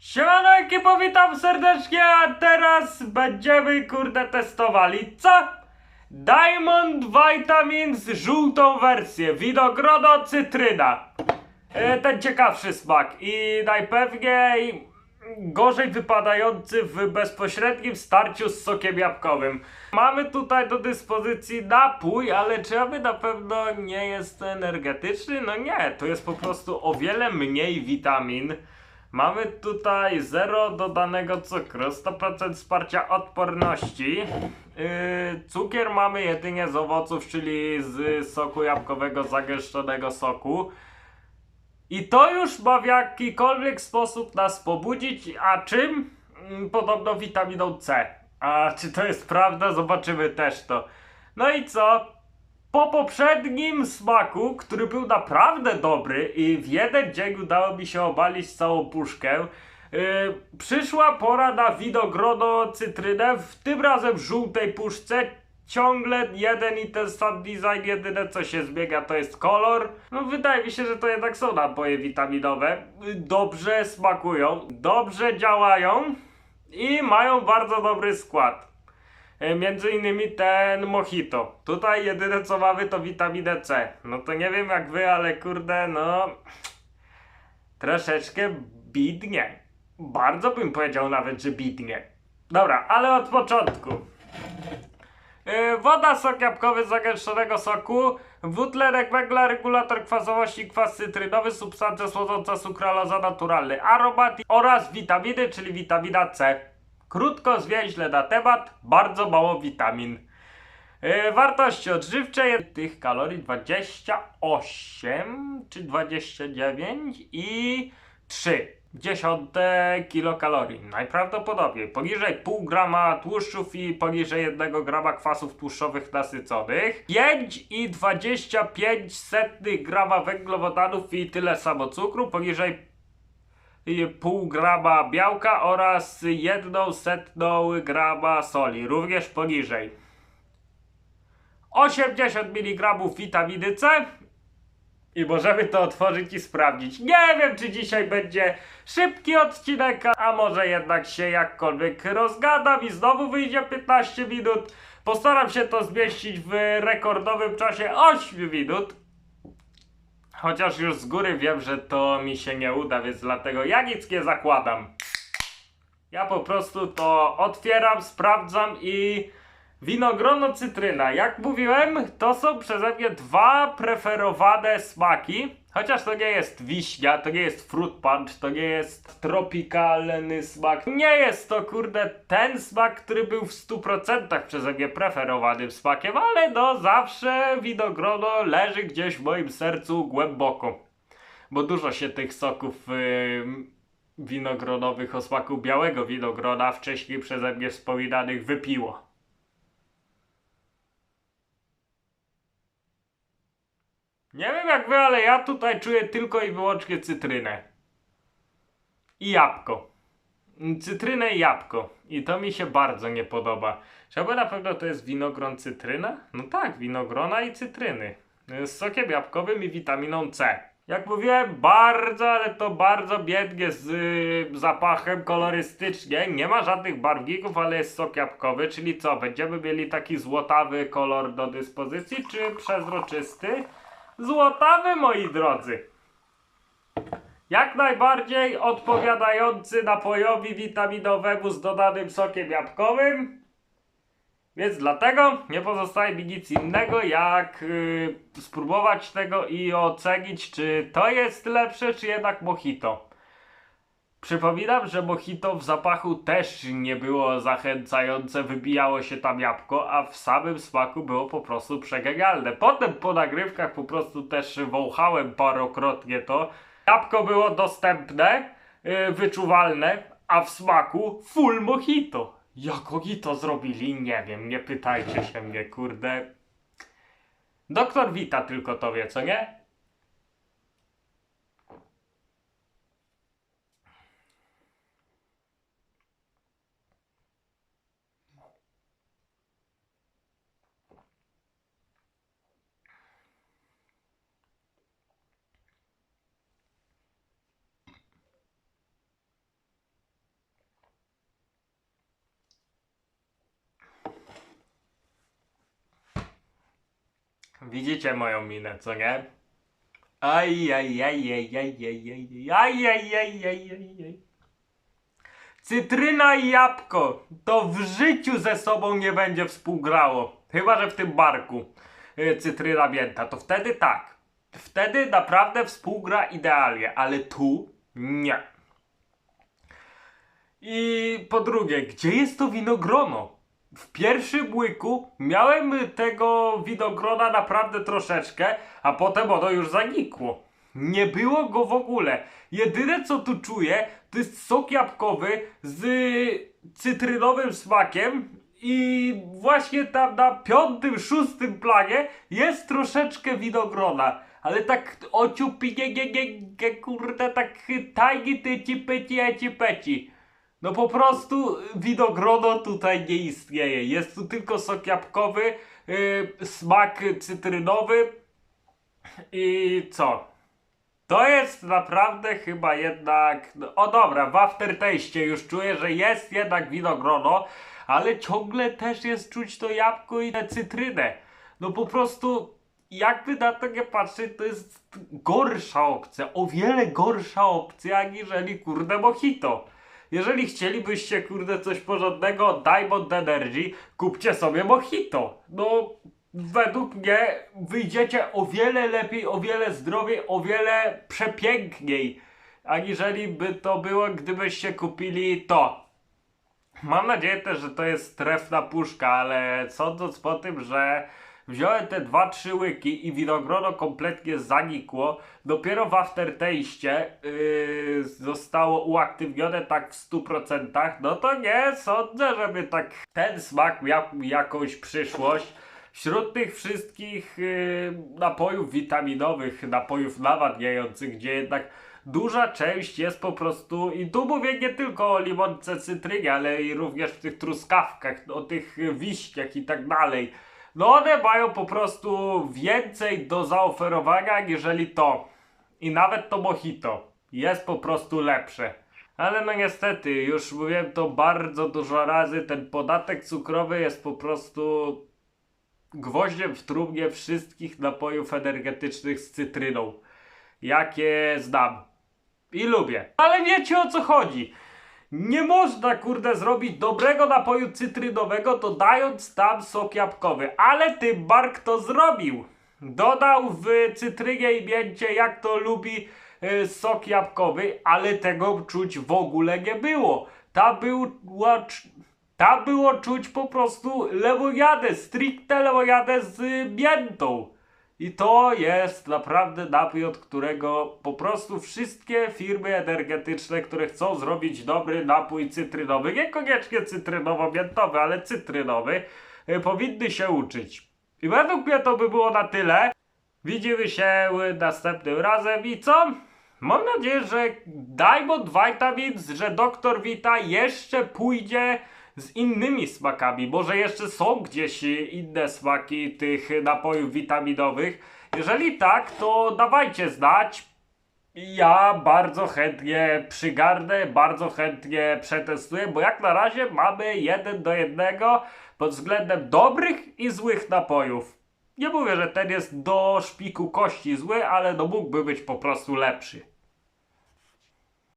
Siemano ekipo, witam serdecznie, a teraz będziemy kurde testowali co? Diamond Vitamins żółtą wersję, winogrono cytryna. E, ten ciekawszy smak i najpewniej gorzej wypadający w bezpośrednim starciu z sokiem jabłkowym. Mamy tutaj do dyspozycji napój, ale czy aby na pewno nie jest energetyczny? No nie, to jest po prostu o wiele mniej witamin. Mamy tutaj 0 dodanego cukru, 100% wsparcia odporności. Yy, cukier mamy jedynie z owoców, czyli z soku jabłkowego, zagęszczonego soku. I to już ma w jakikolwiek sposób nas pobudzić, a czym? Mm, Podobno witaminą C. A czy to jest prawda? Zobaczymy też to. No i co? Po poprzednim smaku, który był naprawdę dobry i w jeden dzień udało mi się obalić całą puszkę, yy, przyszła pora na winogrono cytrynę, w tym razem w żółtej puszce. Ciągle jeden i ten sam design, jedyne co się zmienia to jest kolor. No wydaje mi się, że to jednak są napoje witaminowe. Dobrze smakują, dobrze działają i mają bardzo dobry skład. E, Między innymi ten mojito. Tutaj jedyne co mamy to witaminę C. No to nie wiem jak wy, ale kurde, no. Troszeczkę bidnie. Bardzo bym powiedział nawet, że bidnie. Dobra, ale od początku. E, Woda, sok jabłkowy z zagęszczonego soku, dwutlenek węgla, regulator kwasowości, kwas cytrynowy, substancja słodząca, sukraloza naturalny, aromat oraz witaminy, czyli witamina C. Krótko, zwięźle na temat, bardzo mało witamin. Yy, wartości odżywcze tych kalorii 28 czy 29 i 3 dziesiąte kilokalorii. Najprawdopodobniej poniżej pół grama tłuszczów i poniżej 1 grama kwasów tłuszczowych nasyconych. 5 i 25 setnych grama węglowodanów i tyle samo cukru. Poniżej pół grama białka oraz jedną setną grama soli, również poniżej. 80 mg witaminy C i możemy to otworzyć i sprawdzić. Nie wiem, czy dzisiaj będzie szybki odcinek, a może jednak się jakkolwiek rozgadam i znowu wyjdzie 15 minut. Postaram się to zmieścić w rekordowym czasie 8 minut. Chociaż już z góry wiem, że to mi się nie uda, więc dlatego ja nic nie zakładam. Ja po prostu to otwieram, sprawdzam i winogrono cytryna. Jak mówiłem, to są przeze mnie dwa preferowane smaki. Chociaż to nie jest wiśnia, to nie jest fruit punch, to nie jest tropikalny smak. Nie jest to kurde ten smak, który był w 100% przeze mnie preferowanym smakiem, ale no zawsze winogrono leży gdzieś w moim sercu głęboko. Bo dużo się tych soków ym, winogronowych o smaku białego winogrona wcześniej przeze mnie wspominanych wypiło. Nie wiem jak wy, ale ja tutaj czuję tylko i wyłącznie cytrynę. I jabłko. Cytrynę i jabłko. I to mi się bardzo nie podoba. Aby na pewno to jest winogron cytryna? No tak, winogrona i cytryny. Z sokiem jabłkowym i witaminą C. Jak mówiłem, bardzo, ale to bardzo biednie z y, zapachem kolorystycznie. Nie ma żadnych barwników, ale jest sok jabłkowy, czyli co? Będziemy mieli taki złotawy kolor do dyspozycji, czy przezroczysty? Złotawy, moi drodzy. Jak najbardziej odpowiadający napojowi witaminowemu z dodanym sokiem jabłkowym. Więc dlatego nie pozostaje mi nic innego jak yy, spróbować tego i ocenić, czy to jest lepsze, czy jednak mojito. Przypominam, że mojito w zapachu też nie było zachęcające, wybijało się tam jabłko, a w samym smaku było po prostu przegenialne. Potem po nagrywkach po prostu też wąchałem parokrotnie to. Jabłko było dostępne, yy, wyczuwalne, a w smaku full mojito. Jak oni to zrobili? Nie wiem, nie pytajcie się mnie, kurde. Doktor Wita tylko to wie, co nie? Widzicie moją minę, co nie? Aj. Cytryna i jabłko to w życiu ze sobą nie będzie współgrało. Chyba, że w tym barku y, cytryna mięta, to wtedy tak. Wtedy naprawdę współgra idealnie, ale tu nie. I po drugie, gdzie jest to winogrono? W pierwszym łyku miałem tego winogrona naprawdę troszeczkę, a potem ono już zanikło. Nie było go w ogóle. Jedyne co tu czuję, to jest sok jabłkowy z cytrynowym smakiem i właśnie tam na piątym, szóstym planie jest troszeczkę winogrona. Ale tak ociupi, nie, nie, nie, nie, kurde, tak tajni tyci, pyci, eci, peci. No po prostu winogrono tutaj nie istnieje. Jest tu tylko sok jabłkowy, yy, smak cytrynowy i co? To jest naprawdę chyba jednak... no, O dobra, w aftertaście już czuję, że jest jednak winogrono, ale ciągle też jest czuć to jabłko i tę cytrynę. No po prostu jakby na to nie patrzeć, to jest gorsza opcja, o wiele gorsza opcja, aniżeli kurde mojito. Jeżeli chcielibyście kurde coś porządnego Diamond Energy, kupcie sobie mojito. No, według mnie wyjdziecie o wiele lepiej, o wiele zdrowiej, o wiele przepiękniej, aniżeli by to było, gdybyście kupili to. Mam nadzieję też, że to jest trefna puszka, ale sądząc po tym, że wziąłem te dwa, trzy łyki i winogrono kompletnie zanikło, dopiero w yy, zostało uaktywnione tak w 100%, no to nie sądzę, żeby tak ten smak miał jakąś przyszłość. Wśród tych wszystkich yy, napojów witaminowych, napojów nawadniających, gdzie jednak duża część jest po prostu, i tu mówię nie tylko o limonce cytrynie, ale i również w tych truskawkach, o tych wiśniach i tak dalej. No one mają po prostu więcej do zaoferowania, aniżeli to. I nawet to mojito jest po prostu lepsze. Ale no niestety, już mówiłem to bardzo dużo razy, ten podatek cukrowy jest po prostu gwoździem w trumnie wszystkich napojów energetycznych z cytryną, jakie znam i lubię. Ale wiecie o co chodzi. Nie można, kurde, zrobić dobrego napoju cytrynowego, dodając tam sok jabłkowy. Ale tym Bark to zrobił. Dodał w cytrynie i mięcie, jak to lubi, y, sok jabłkowy, ale tego czuć w ogóle nie było. Ta była, tam było czuć po prostu lemoniadę, stricte lemoniadę z miętą. I to jest naprawdę napój, od którego po prostu wszystkie firmy energetyczne, które chcą zrobić dobry napój cytrynowy, niekoniecznie cytrynowo-miętowy, ale cytrynowy, y, powinny się uczyć. I według mnie to by było na tyle. Widzimy się następnym razem i co? Mam nadzieję, że Diamond Vitamins, że Doktor Vita jeszcze pójdzie z innymi smakami. Może jeszcze są gdzieś inne smaki tych napojów witaminowych. Jeżeli tak, to dawajcie znać. Ja bardzo chętnie przygarnę, bardzo chętnie przetestuję, bo jak na razie mamy jeden do jednego pod względem dobrych i złych napojów. Nie mówię, że ten jest do szpiku kości zły, ale no mógłby być po prostu lepszy.